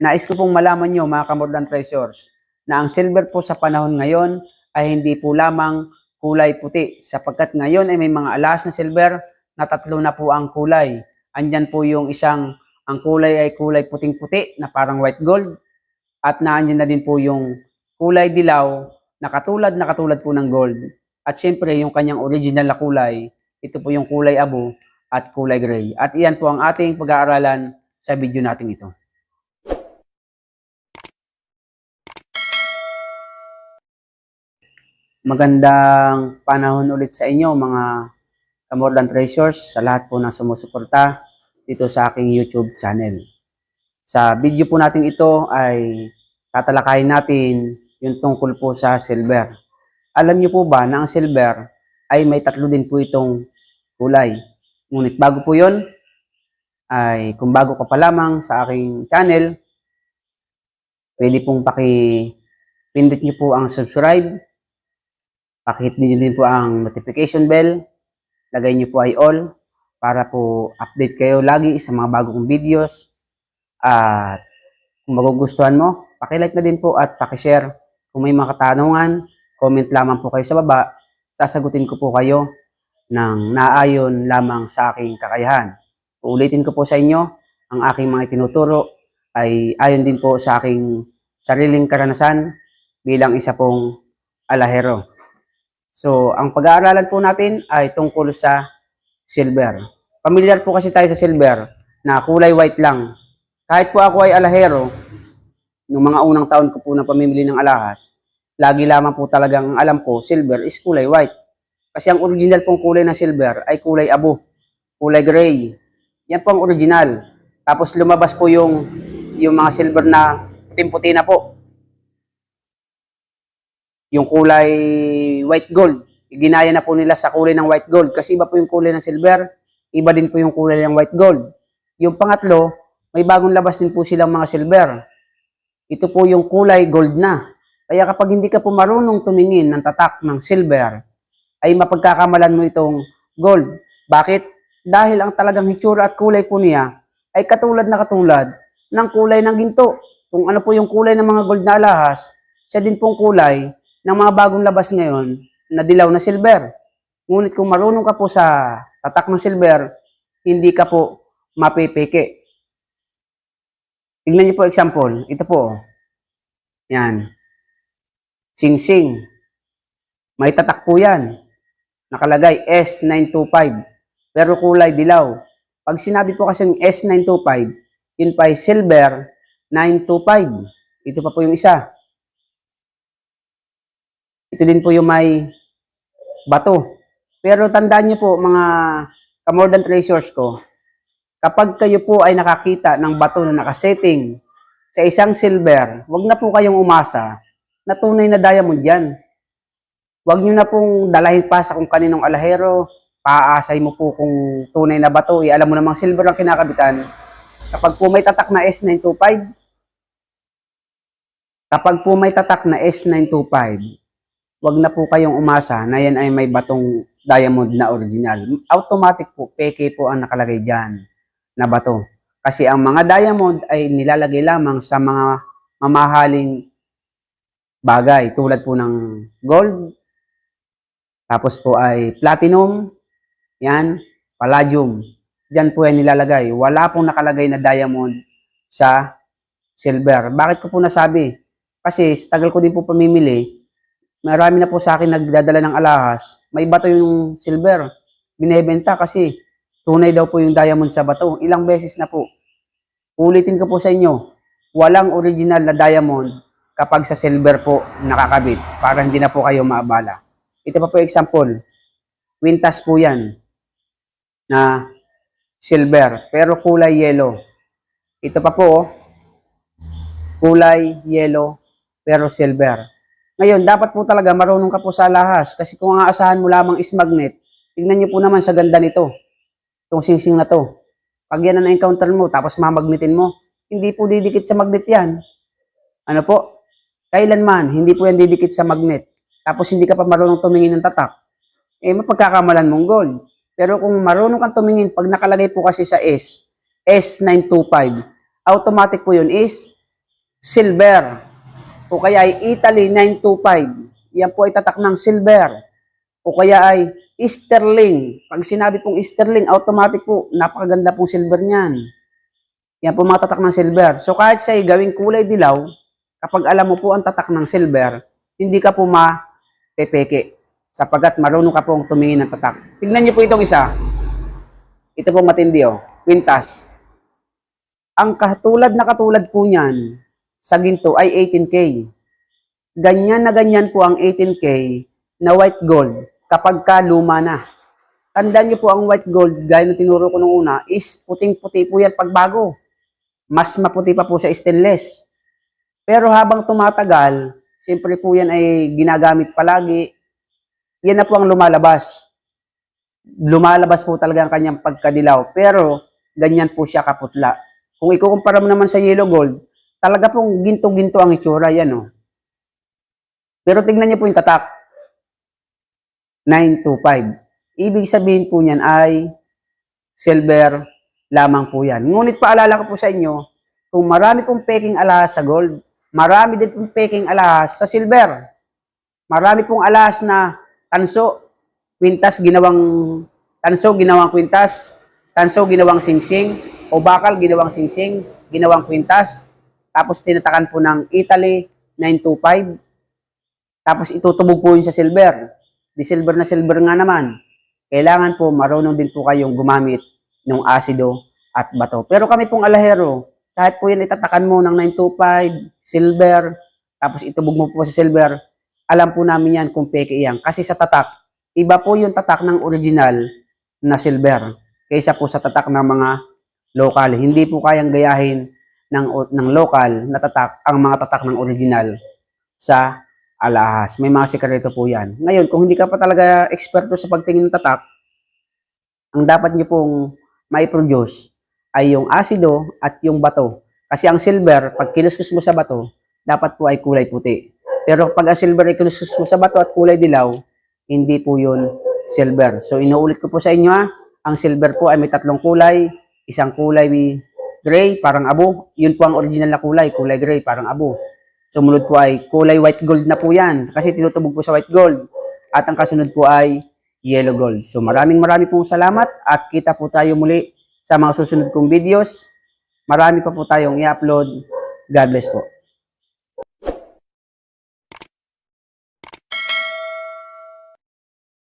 Nais ko pong malaman nyo mga Kamordan Treasures na ang silver po sa panahon ngayon ay hindi po lamang kulay puti sapagkat ngayon ay may mga alas na silver na tatlo na po ang kulay. Andyan po yung isang ang kulay ay kulay puting-puti na parang white gold at naandyan na din po yung kulay dilaw na katulad na katulad po ng gold. At syempre yung kanyang original na kulay, ito po yung kulay abo at kulay gray. At iyan po ang ating pag-aaralan sa video natin ito. Magandang panahon ulit sa inyo mga Kamordan Treasures sa lahat po na sumusuporta dito sa aking YouTube channel. Sa video po natin ito ay tatalakayin natin yung tungkol po sa silver. Alam niyo po ba na ang silver ay may tatlo din po itong kulay. Ngunit bago po yon ay kung bago ka pa lamang sa aking channel, pwede pong paki-pindot niyo po ang subscribe Pakihit niyo din po ang notification bell. Lagay niyo po ay all para po update kayo lagi sa mga bagong videos. At kung magugustuhan mo, pakilike na din po at pakishare. Kung may mga katanungan, comment lamang po kayo sa baba. Sasagutin ko po kayo ng naayon lamang sa aking kakayahan. Uulitin ko po sa inyo, ang aking mga tinuturo ay ayon din po sa aking sariling karanasan bilang isa pong alahero. So, ang pag-aaralan po natin ay tungkol sa silver. Familiar po kasi tayo sa silver na kulay white lang. Kahit po ako ay alahero, nung mga unang taon ko po ng pamimili ng alahas, lagi lamang po talagang alam ko, silver is kulay white. Kasi ang original pong kulay ng silver ay kulay abo, kulay gray. Yan po ang original. Tapos lumabas po yung, yung mga silver na puting-puti na po yung kulay white gold. Ginaya na po nila sa kulay ng white gold kasi iba po yung kulay ng silver, iba din po yung kulay ng white gold. Yung pangatlo, may bagong labas din po silang mga silver. Ito po yung kulay gold na. Kaya kapag hindi ka po marunong tumingin ng tatak ng silver, ay mapagkakamalan mo itong gold. Bakit? Dahil ang talagang hitsura at kulay po niya ay katulad na katulad ng kulay ng ginto. Kung ano po yung kulay ng mga gold na alahas, siya din pong kulay ng mga bagong labas ngayon na dilaw na silver. Ngunit kung marunong ka po sa tatak ng silver, hindi ka po mapipeke. Tingnan niyo po example. Ito po. Yan. Sing-sing. May tatak po yan. Nakalagay S925. Pero kulay dilaw. Pag sinabi po kasi yung S925, yun pa silver 925. Ito pa po yung isa. Ito din po yung may bato. Pero tandaan niyo po mga kamordan treasures ko, kapag kayo po ay nakakita ng bato na nakasetting sa isang silver, wag na po kayong umasa na tunay na diamond yan. Wag niyo na pong dalahin pa sa kung kaninong alahero, paasay mo po kung tunay na bato, eh, alam mo namang silver ang kinakabitan. Kapag po may tatak na S925, kapag po may tatak na S925, wag na po kayong umasa na yan ay may batong diamond na original. Automatic po, peke po ang nakalagay dyan na bato. Kasi ang mga diamond ay nilalagay lamang sa mga mamahaling bagay tulad po ng gold, tapos po ay platinum, yan, palladium. Diyan po yan nilalagay. Wala pong nakalagay na diamond sa silver. Bakit ko po nasabi? Kasi tagal ko din po pamimili, marami na po sa akin nagdadala ng alahas, may bato yung silver. Binebenta kasi tunay daw po yung diamond sa bato. Ilang beses na po. Ulitin ko po sa inyo, walang original na diamond kapag sa silver po nakakabit para hindi na po kayo maabala. Ito pa po example. Quintas po yan na silver pero kulay yellow. Ito pa po, kulay yellow pero silver. Ngayon, dapat po talaga marunong ka po sa lahas. Kasi kung aasahan mo lamang is magnet, tignan niyo po naman sa ganda nito. Itong singsing na to. Pag yan na na-encounter mo, tapos mamagnetin mo, hindi po didikit sa magnet yan. Ano po? Kailanman, hindi po yan didikit sa magnet. Tapos hindi ka pa marunong tumingin ng tatak. Eh, mapagkakamalan mong gold. Pero kung marunong kang tumingin, pag nakalagay po kasi sa S, S925, automatic po yun is silver. O kaya ay Italy 925. Yan po ay tatak ng silver. O kaya ay sterling. Pag sinabi pong sterling, automatic po, napakaganda pong silver niyan. Yan po mga tatak ng silver. So kahit siya ay gawing kulay dilaw, kapag alam mo po ang tatak ng silver, hindi ka po mapepeke. Sapagkat marunong ka pong tumingin ng tatak. Tignan niyo po itong isa. Ito pong matindi oh. Quintas. Ang katulad na katulad po niyan sa ginto ay 18K. Ganyan na ganyan po ang 18K na white gold kapag ka luma na. Tandaan niyo po ang white gold, gaya ng tinuro ko nung una, is puting-puti po yan pag bago. Mas maputi pa po sa stainless. Pero habang tumatagal, siyempre po yan ay ginagamit palagi. Yan na po ang lumalabas. Lumalabas po talaga ang kanyang pagkadilaw. Pero ganyan po siya kaputla. Kung ikukumpara mo naman sa yellow gold, talaga pong ginto-ginto ang itsura yan, oh. Pero tignan niyo po yung tatak. 925. Ibig sabihin po niyan ay silver lamang po yan. Ngunit paalala ko po sa inyo, kung marami pong peking alahas sa gold, marami din pong peking alahas sa silver. Marami pong alahas na tanso, kwintas ginawang tanso ginawang kwintas, tanso ginawang singsing, o bakal ginawang singsing, ginawang kwintas, tapos tinatakan po ng Italy 925, tapos itutubog po yun sa silver. Di silver na silver nga naman. Kailangan po marunong din po kayong gumamit ng asido at bato. Pero kami pong alahero, kahit po yan itatakan mo ng 925, silver, tapos itubog mo po sa silver, alam po namin yan kung peke yan. Kasi sa tatak, iba po yung tatak ng original na silver kaysa po sa tatak ng mga local. Hindi po kayang gayahin ng, ng local na tatak ang mga tatak ng original sa alahas. May mga sekreto po yan. Ngayon, kung hindi ka pa talaga eksperto sa pagtingin ng tatak, ang dapat nyo pong mai-produce ay yung asido at yung bato. Kasi ang silver, pag kinuskus mo sa bato, dapat po ay kulay puti. Pero pag ang silver ay kinuskus mo sa bato at kulay dilaw, hindi po yun silver. So inuulit ko po sa inyo ha, ang silver po ay may tatlong kulay, isang kulay gray, parang abo. Yun po ang original na kulay, kulay gray, parang abo. Sumunod po ay kulay white gold na po yan kasi tinutubog po sa white gold. At ang kasunod po ay yellow gold. So maraming maraming pong salamat at kita po tayo muli sa mga susunod kong videos. Marami pa po tayong i-upload. God bless po.